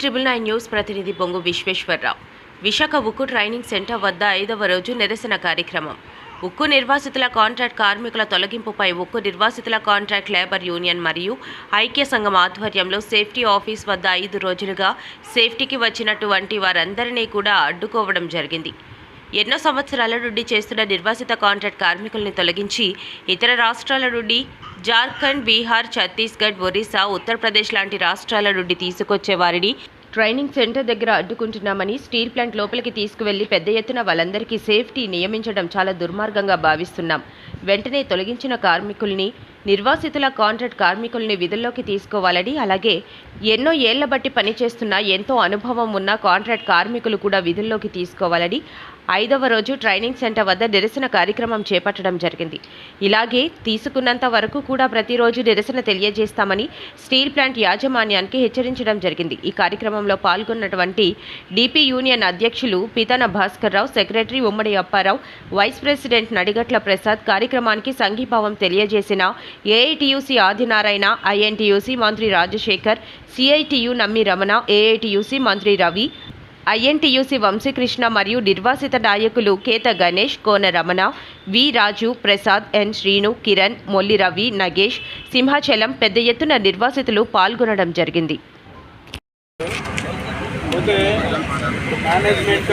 Triple nine news ప్రతినిధి బొంగు విశ్వేశ్వరరావు. విశాఖ ఉక్కు ట్రైనింగ్ సెంటర్ వద్ద ఐదవ రోజు నిరసన కార్యక్రమం. ఉక్కు నిర్వాసితుల కాంట్రాక్ట్ కార్మికుల తొలగింపుపై ఉక్కు నిర్వాసితుల కాంట్రాక్ట్ లేబర్ యూనియన్ మరియు ఐక్య సంఘం ఆధ్వర్యంలో సేఫ్టీ ఆఫీస్ వద్ద ఐదు రోజులుగా సేఫ్టీకి వచ్చినటువంటి వారందరినీ కూడా అడ్డుకోవడం జరిగింది. ఎన్నో సంవత్సరాల నుండి చేస్తున్న నిర్వాసిత కాంట్రాక్ట్ కార్మికుల్ని తొలగించి ఇతర రాష్ట్రాల నుండి జార్ఖండ్ బీహార్ ఛత్తీస్గఢ్ ఒరిస్సా ఉత్తరప్రదేశ్ లాంటి రాష్ట్రాల నుండి తీసుకొచ్చే వారిని ట్రైనింగ్ సెంటర్ దగ్గర అడ్డుకుంటున్నామని స్టీల్ ప్లాంట్ లోపలికి తీసుకువెళ్ళి పెద్ద ఎత్తున వాళ్ళందరికీ సేఫ్టీ నియమించడం చాలా దుర్మార్గంగా భావిస్తున్నాం. వెంటనే తొలగించిన కార్మికుల్ని నిర్వాసితుల కాంట్రాక్ట్ కార్మికుల్ని విధుల్లోకి తీసుకోవాలని అలాగే ఎన్నో ఏళ్ళ బట్టి పనిచేస్తున్న ఎంతో అనుభవం ఉన్న కాంట్రాక్ట్ కార్మికులు కూడా విధుల్లోకి తీసుకోవాలని ఐదవ రోజు ట్రైనింగ్ సెంటర్ వద్ద నిరసన కార్యక్రమం చేపట్టడం జరిగింది. ఇలాగే తీసుకున్నంత వరకు కూడా ప్రతిరోజు నిరసన తెలియజేస్తామని స్టీల్ ప్లాంట్ యాజమాన్యానికి హెచ్చరించడం జరిగింది. ఈ కార్యక్రమంలో పాల్గొన్నటువంటి డిపి యూనియన్ అధ్యక్షులు పితన భాస్కర్ రావు సెక్రటరీ ఉమ్మడి అప్పారావు వైస్ ప్రెసిడెంట్ నడిగట్ల ప్రసాద్ కార్యక్రమానికి సంఘీభావం తెలియజేసిన ఏఐటియుసి ఆదినారాయణ ఐఎన్టీయూసీ మంత్రి రాజశేఖర్ సిఐటియు నమ్మి రమణ ఏఐటియుసి మంత్రి రవి ఐఎన్టీయూసీ వంశీకృష్ణ మరియు నిర్వాసిత నాయకులు కేత గణేష్ కోన రమణ వి రాజు ప్రసాద్ ఎన్ శ్రీను కిరణ్ మొల్లి రవి నగేష్ సింహాచలం పెద్ద ఎత్తున నిర్వాసితులు పాల్గొనడం జరిగింది. మేనేజ్మెంట్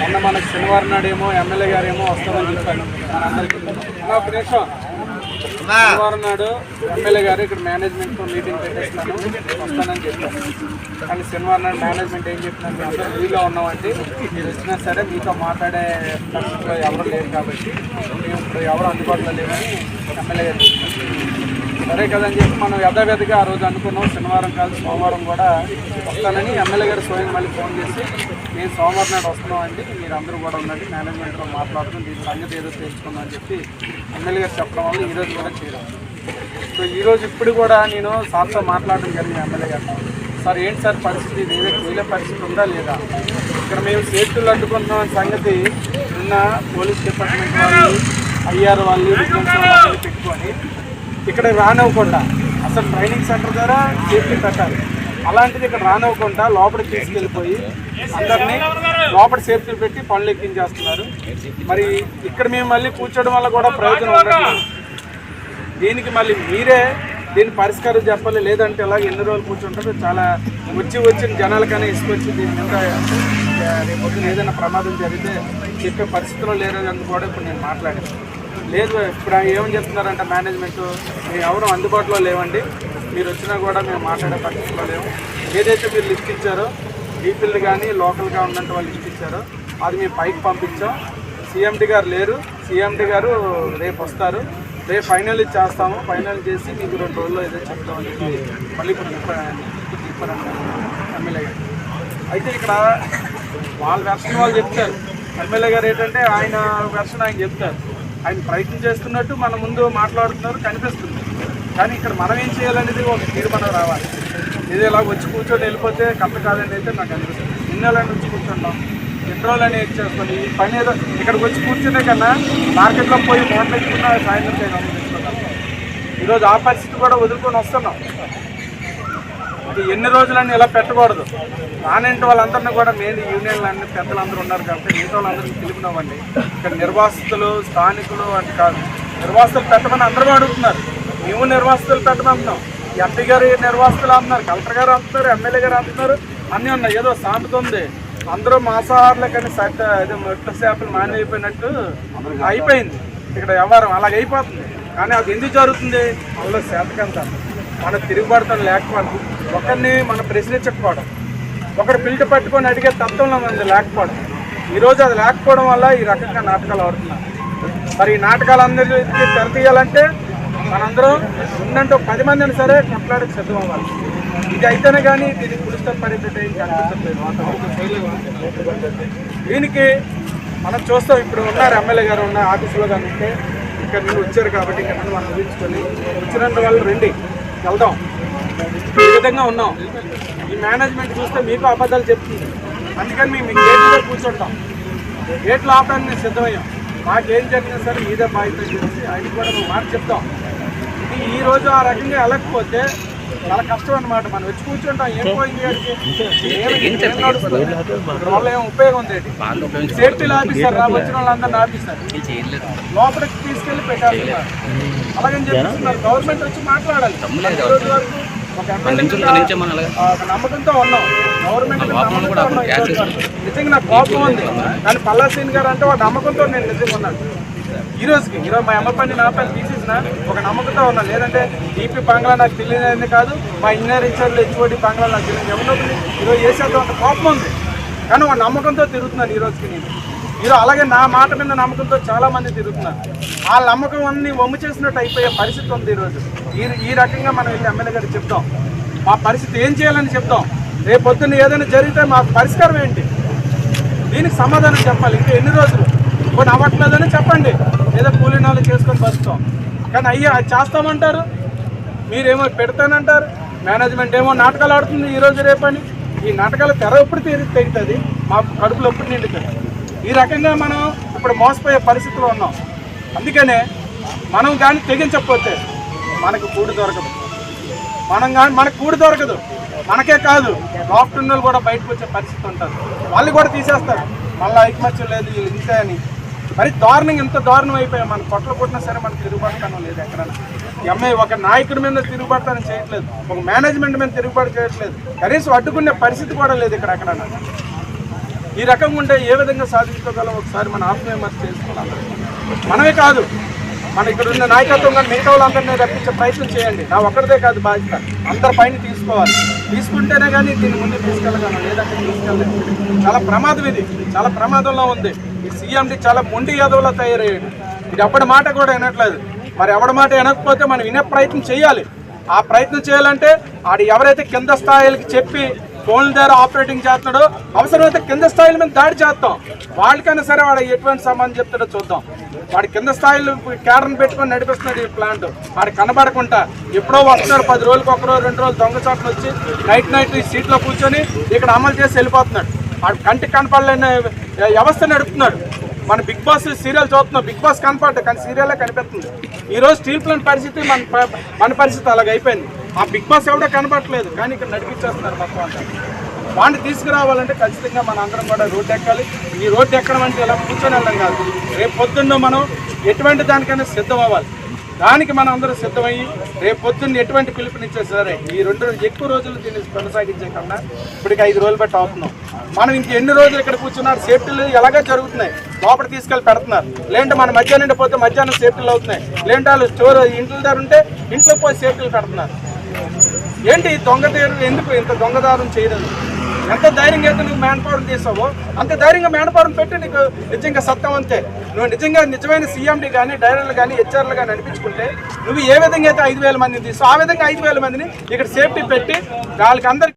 మొన్న మనకు శనివారం నాడేమో ఎమ్మెల్యే గారేమో వస్తామని చెప్పాను మనందరికీ ఒక నిమిషం. శనివారం నాడు ఎమ్మెల్యే గారు ఇక్కడ మేనేజ్మెంట్ మీటింగ్ పెట్టేస్తున్నాను వస్తానని చెప్పాను కానీ శనివారం నాడు మేనేజ్మెంట్ ఏం చెప్తున్నాను మేము అందరూ ఫ్రీగా ఉన్నామంటే మీరు వచ్చినా సరే మీతో మాట్లాడే పరిస్థితిలో ఎవరు లేరు కాబట్టి మేము ఇప్పుడు ఎవరు అందుబాటులో లేవని ఎమ్మెల్యే గారు సరే కదని చెప్పి మనం యథావిధిగా ఆ రోజు అనుకున్నాం. శనివారం కాదు సోమవారం కూడా వస్తానని ఎమ్మెల్యే గారు స్వయం మళ్ళీ ఫోన్ చేసి నేను సోమవారం నాడు వస్తున్నామండి. మీరు అందరూ కూడా ఉండండి. మేనేజ్మెంట్లో మాట్లాడుతూ దీని సంగతి ఏదో తెలుసుకుందాం చెప్పి ఎమ్మెల్యే గారు చెప్పడం వల్ల ఈరోజు కూడా చేయడం. సో ఈరోజు ఇప్పుడు కూడా నేను సార్తో మాట్లాడడం జరిగింది ఎమ్మెల్యే గారు సార్ ఏంటి సార్ పరిస్థితి? ఇది ఏదో పరిస్థితి ఉందా లేదా? ఇక్కడ మేము సేఫ్టీలు అడ్డుకుంటున్నాం సంగతి నిన్న పోలీస్ డిపార్ట్మెంట్ వాళ్ళు ఐఆర్ వాళ్ళు పెట్టుకొని ఇక్కడ రానివ్వకుండా అసలు ట్రైనింగ్ సెంటర్ ద్వారా సేఫ్టీ పెట్టాలి. అలాంటిది ఇక్కడ రానివ్వకుండా లోపలికి తీసుకెళ్ళిపోయి అందరినీ లోపల సేఫ్టీ పెట్టి పనులు ఎక్కించేస్తున్నారు. మరి ఇక్కడ మేము మళ్ళీ కూర్చోవడం వల్ల కూడా ప్రయోజనం ఉండట్లేదు దీనికి మళ్ళీ మీరే దీని పరిష్కారం చెప్పాలి. లేదంటే ఎలా ఎన్ని రోజులు కూర్చుంటారో చాలా వచ్చి వచ్చిన జనాలకైనా ఇసుకొచ్చి దీని మీద రేపు పొద్దున ఏదైనా ప్రమాదం జరిగితే చెప్పే పరిస్థితిలో లేరు కూడా ఇప్పుడు నేను మాట్లాడాను. లేదు ఇప్పుడు ఏమని చెప్తున్నారంటే మేనేజ్మెంట్ మేము ఎవరు అందుబాటులో లేవండి. మీరు వచ్చినా కూడా మేము మాట్లాడే పరిస్థితిలో లేవు. ఏదైతే మీరు లిస్ట్ ఇచ్చారో డీపీలు కానీ లోకల్గా ఉన్నట్టు వాళ్ళు లిస్ట్ ఇచ్చారో అది మేము పైకి పంపించాం. సీఎండి గారు లేరు. సీఎండి గారు రేపు వస్తారు. రేపు ఫైనల్ చేస్తాము. ఫైనల్ చేసి మీకు రెండు రోజుల్లో ఏదో చెప్తామని చెప్పి మళ్ళీ ఇప్పుడు చెప్పారంట. ఎమ్మెల్యే గారు. అయితే ఇక్కడ వాళ్ళ వెర్షన్ వాళ్ళు చెప్తారు. ఎమ్మెల్యే గారు ఏంటంటే ఆయన వెర్షన్ ఆయన చెప్తారు. ఆయన ప్రయత్నం చేస్తున్నట్టు మన ముందు మాట్లాడుతున్నారు కనిపిస్తుంది. కానీ ఇక్కడ మనం ఏం చేయాలనేది ఒక తీర్మానం రావాలి. ఇది ఇలా వచ్చి కూర్చొని వెళ్ళిపోతే కరెక్ట్ కాదని అయితే నాకు అనిపిస్తుంది. ఇన్నెల నుంచి కూర్చుంటాం. పెట్రోల్ అనేది ఏం ఈ పని ఏదో ఇక్కడికి వచ్చి కూర్చునే కన్నా మార్కెట్లో పోయి మోటార్ పెట్టుకున్నా సాయంత్రం చేయడం ఈరోజు ఆ పరిస్థితి కూడా వదులుకొని వస్తున్నాం. ఇది ఎన్ని రోజులన్నీ ఇలా పెట్టకూడదు. రానంటి వాళ్ళందరినీ కూడా మెయిన్ యూనియన్లు అన్ని పెద్దలందరూ ఉన్నారు కాబట్టి మిగతా వాళ్ళందరినీ పిలుపునామండి ఇక్కడ నిర్వాసితులు స్థానికులు అంటే కాదు. నిర్వాసితులు పెట్టమని అందరూ అడుగుతున్నారు. మేము నిర్వాసితులు పెట్టమంటున్నాం ఎంపీ గారు నిర్వాసితులు అంటున్నారు కలెక్టర్ గారు అంటున్నారు ఎమ్మెల్యే గారు అంటున్నారు అన్నీ ఉన్నాయి. ఏదో సామెత ఉంది. అందరూ మాంసాహారులే కానీ సట్ అదే మెట్ల చేపలు మానైపోయినట్టు అయిపోయింది. ఇక్కడ వ్యవహారం అలాగ అయిపోతుంది. కానీ అది ఎందుకు జరుగుతుంది? అందులో శాతకంత. మన తిరుగుబడతాం లేకపోవడం. ఒకరిని మనం ప్రశ్నించకపోవడం. ఒకరు పిల్ట పట్టుకొని అడిగే తత్వంలో మనది లేకపోవడం. ఈరోజు అది లేకపోవడం వల్ల ఈ రకంగా నాటకాలు ఆడుతున్నారు. మరి ఈ నాటకాలందరికీ తెర తీయాలంటే మనందరం ఉన్నంటే ఒక పది మందిని సరే కొట్లాడికి సిద్ధం అవ్వాలి ఇది అయితేనే కానీ దీనికి పులిస్తం పడేటట్టు ఏం కనిపించట్లేదు వాతావరణం దీనికి మనం చూస్తాం ఇప్పుడు ఉన్నారు ఎమ్మెల్యే గారు ఉన్న ఆఫీసులో కానీ ఉంటే ఇక్కడ నుండి వచ్చారు కాబట్టి ఇక్కడ నుండి మనం ఊహించుకొని వచ్చిన వాళ్ళు రండి వెళ్దాం. ఈ విధంగా ఉన్నాం. ఈ మేనేజ్మెంట్ చూస్తే మీకు అబద్ధాలు చెప్తుంది. అందుకని మేము మీ గేట్లో కూర్చుంటాం. గేట్లు ఆపడానికి మేము సిద్ధమయ్యాం. మాకేం జరిగినా సరే మీదే బాధ్యత చేసి ఆయన కూడా మేము మాట చెప్తాం. ఈ రోజు ఆ రకంగా వెళ్ళకపోతే చాలా కష్టం అన్నమాట. మనం వచ్చి కూర్చుంటాం. ఏం పోయింది వాడికి? ఏం- ఉపయోగం ఉంది ఏంటి? సేఫ్టీలు ఆఫీసర్ రా వచ్చిన వాళ్ళందరినీ ఆఫీసర్ లోపలికి తీసుకెళ్ళి పెట్టాలి అలాగని చెప్పిస్తున్నారు గవర్నమెంట్ వచ్చి మాట్లాడాలి. రోజు వరకు ఒక నమ్మకంతో ఉన్నాం. గవర్నమెంట్. నిజంగా నాకు కోపం ఉంది. కానీ పల్లాసీన్ గారు అంటే ఒక నమ్మకంతో నేను నిజంగా ఉన్నాను. ఈ రోజుకి ఈరోజు మా అమ్మ పని నా పని తీసేసిన ఒక నమ్మకంతో ఉన్నాను లేదంటే ఈపీ బంగ్లా నాకు తెలియదని కాదు. మా ఇంజనీర్ ఇన్ఛార్జ్ హెచ్ఓడి బంగ్లా నాకు తెలియదు. ఎవరినో ఈరోజు చేసేంత అంత కోపం ఉంది? కానీ ఒక నమ్మకంతో తిరుగుతున్నాను ఈ రోజుకి నేను. ఈరోజు అలాగే నా మాట మీద నమ్మకంతో చాలామంది తిరుగుతున్నారు. ఆ నమ్మకం అన్ని వమ్ము చేసినట్టు అయిపోయే పరిస్థితి ఉంది ఈరోజు ఈ ఈ రకంగా మనం వెళ్ళి ఎమ్మెల్యే గారికి చెప్తాం. మా పరిస్థితి ఏం చేయాలని చెప్తాం? రేపు పొద్దున్న ఏదైనా జరిగితే మాకు పరిష్కారం ఏంటి? దీనికి సమాధానం చెప్పాలి. ఇంకా ఎన్ని రోజులు? కొన్ని అవ్వట్లేదని చెప్పండి. ఏదో కూలీ నాలు చేసుకొని బతుకుతాం. కానీ అయ్యా అది చేస్తామంటారు. మీరేమో పెడతానంటారు. మేనేజ్మెంట్ ఏమో నాటకాలు ఆడుతుంది ఈరోజు రేపని ఈ నాటకాలు తెర ఎప్పుడు తీరి తెగుతుంది మా కడుపులో ఎప్పుడు నిండుతుంది? ఈ రకంగా మనం ఇప్పుడు మోసపోయే పరిస్థితిలో ఉన్నాం. అందుకనే మనం కానీ తెగించకపోతే మనకు కూడి దొరకదు. మనం కానీ మనకు కూడి దొరకదు. మనకే కాదు లాక్డౌన్ కూడా బయటకు వచ్చే పరిస్థితి ఉంటుంది. వాళ్ళు కూడా తీసేస్తారు. మళ్ళీ ఐకమత్యం లేదు వీళ్ళు ఇంతే అని. మరి దారుణంగా ఎంత దారుణం అయిపోయాయి మన పొట్టలు కొట్టినా సరే మనకు తిరుగుబాటుతనం లేదు ఎక్కడైనా. ఎంఐ ఒక నాయకుడి మీద తిరుగుబాటుతనం చేయట్లేదు. ఒక మేనేజ్మెంట్ మీద తిరుగుబాటు చేయట్లేదు. కనీసం అడ్డుకునే పరిస్థితి కూడా లేదు ఇక్కడ ఎక్కడైనా. ఈ రకంగా ఉంటే ఏ విధంగా సాధించుకోగలం? ఒకసారి మన ఆత్మవిమర్శ చేసుకోవాలి మనమే కాదు. మన ఇక్కడ ఉన్న నాయకత్వం కానీ మిగతా వాళ్ళందరినీ రప్పించే ప్రయత్నం చేయండి. నా ఒక్కరిదే కాదు బాధ్యత. అందరి పైన తీసుకోవాలి. తీసుకుంటేనే కానీ దీన్ని ముందుకు తీసుకెళ్ళగలం. లేదంటే తీసుకెళ్ళలేదు చాలా ప్రమాదం ఇది. చాలా ప్రమాదంలో ఉంది. ఈ సీఎండి చాలా మొండి యాదవ్లా తయారయ్యాడు. ఇది ఎప్పటి మాట కూడా వినట్లేదు. మరి ఎవడి మాట వినకపోతే మనం వినే ప్రయత్నం చేయాలి. ఆ ప్రయత్నం చేయాలంటే ఆడు ఎవరైతే కింద స్థాయిలకి చెప్పి ఫోన్ల ద్వారా ఆపరేటింగ్ చేస్తున్నాడో అవసరమైతే కింద స్థాయిల మీద దాడి చేస్తాం. వాళ్ళకైనా సరే వాడు ఎటువంటి సంబంధం చెప్తాడో చూద్దాం. వాడి కింద స్థాయిలో కేడర్ని పెట్టుకొని నడిపిస్తున్నాడు ఈ ప్లాంట్ వాడు కనబడకుండా ఎప్పుడో వస్తున్నారు పది రోజులకు ఒక రోజు రెండు రోజులు దొంగచాట్లు వచ్చి నైట్ నైట్ ఈ సీట్లో కూర్చొని ఇక్కడ అమలు చేసి వెళ్ళిపోతున్నాడు. వాడు కంటికి కనపడలేని వ్యవస్థ నడుపుతున్నాడు. మన బిగ్ బాస్ సీరియల్ చూస్తున్నాం. బిగ్ బాస్ కనపడ్డ కానీ సీరియలే కనిపిస్తుంది. ఈ రోజు స్టీల్ ప్లాంట్ పరిస్థితి మన మన పరిస్థితి అలాగ అయిపోయింది ఆ బిగ్ బాస్ ఎవడో కనపడట్లేదు కానీ ఇక్కడ నడిపించేస్తున్నారు మొత్తం అంతా. వాడిని తీసుకురావాలంటే ఖచ్చితంగా మన అందరం కూడా రోడ్డు ఎక్కాలి. ఈ రోడ్డు ఎక్కడం అంటే ఇలా కూర్చొని వెళ్ళడం కాదు. రేపు పొద్దున్న మనం ఎటువంటి దానికైనా సిద్ధం అవ్వాలి. దానికి మనం అందరూ సిద్ధమయ్యి రేపు పొద్దున్న ఎటువంటి పిలుపునిచ్చే సరే ఈ రెండు రోజులు ఎక్కువ రోజులు దీన్ని కొనసాగించే కన్నా ఇప్పటికి ఐదు రోజులు బట్టి అవుతున్నాం మనం ఇంక ఎన్ని రోజులు ఇక్కడ కూర్చున్నారు? సేఫ్టీలు ఎలాగో జరుగుతున్నాయి. లోపల తీసుకెళ్ళి పెడుతున్నారు. లేదంటే మన మధ్యాహ్నం పోతే మధ్యాహ్నం సేఫ్టీలు అవుతున్నాయి. లేదంటే వాళ్ళు స్టోర్ ఇంట్లో దగ్గర ఉంటే ఇంట్లో పోయి సేఫ్టీలు పెడుతున్నారు. ఏంటి ఈ దొంగదారు ఎందుకు ఇంత దొంగదారం చేయలేదు? ఎంత ధైర్యంగా అయితే నువ్వు మ్యాన్ పవర్ తీసావో అంత ధైర్యంగా మ్యాన్ పవర్ పెట్టి నీకు నిజంగా సత్యం అంతే నువ్వు నిజంగా నిజమైన సీఎండి కానీ డైరెక్టర్లు కానీ హెచ్ఆర్లు కానీ అనిపించుకుంటే నువ్వు ఏ విధంగా అయితే ఐదు వేల మందిని తీసావు ఆ విధంగా ఐదు వేల మందిని ఇక్కడ సేఫ్టీ పెట్టి వాళ్ళకి అందరికి